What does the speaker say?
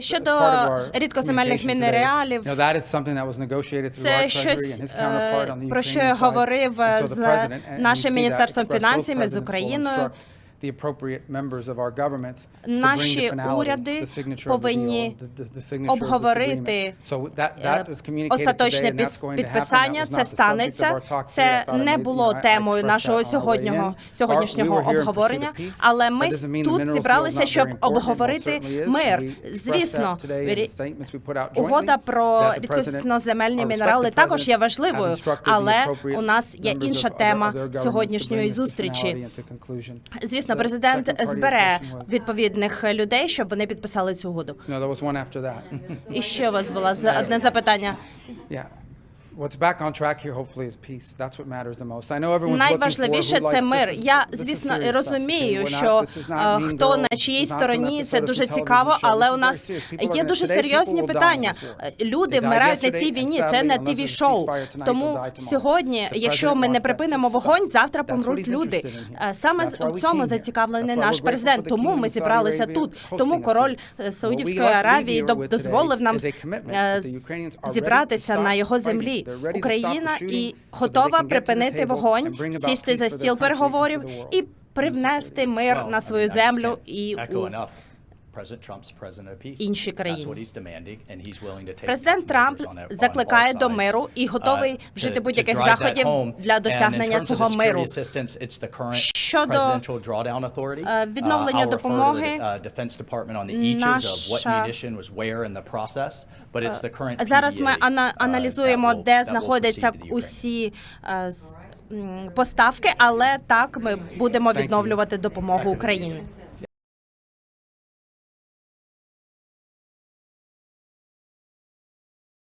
Щодо рідкоземельних мінералів, through Це щось, е, про що я говорив з нашим міністерством фінансів з Україною. Instruct the appropriate members of our governments to bring to Наші уряди повинні обговорити остаточне підписання. Це станеться. Це не було темою нашого way сьогоднішнього обговорення. Але ми тут зібралися, щоб обговорити мир. Звісно, Угода про our мінерали також є важливою, але у нас є інша тема сьогоднішньої зустрічі. conclusion. Звісно, президент збере відповідних людей, щоб вони підписали цю угоду. І ще у вас було одне запитання. What's back on track here, hopefully, is peace. That's what matters the most. I know everyone's looking for Найважливіше це мир. Я, звісно, розумію, що е, хто на чиїй стороні, це дуже цікаво, але у нас є дуже серйозні питання. Е, Люди вмирають на цій війні. Це не ceasefire tonight, Тому сьогодні, якщо ми не припинимо вогонь, завтра помруть люди. Е, Саме в we цьому зацікавлений наш президент. Тому ми зібралися тут. Тому король е, Саудівської Аравії дозволив нам е, зібратися на його землі. Україна і готова припинити вогонь, сісти за стіл переговорів і привнести мир на свою землю і у echo enough. President Trump's president of peace. інші That's країни. what he's demanding, and he's willing to take Президент Трамп закликає до миру і uh, готовий вжити будь-яких заходів для досягнення цього миру. Щодо, е, відновлення Uh, допомоги, uh, наша- Зараз ми uh, аналізуємо, де знаходяться усі е, поставки, але так ми будемо відновлювати допомогу Україні.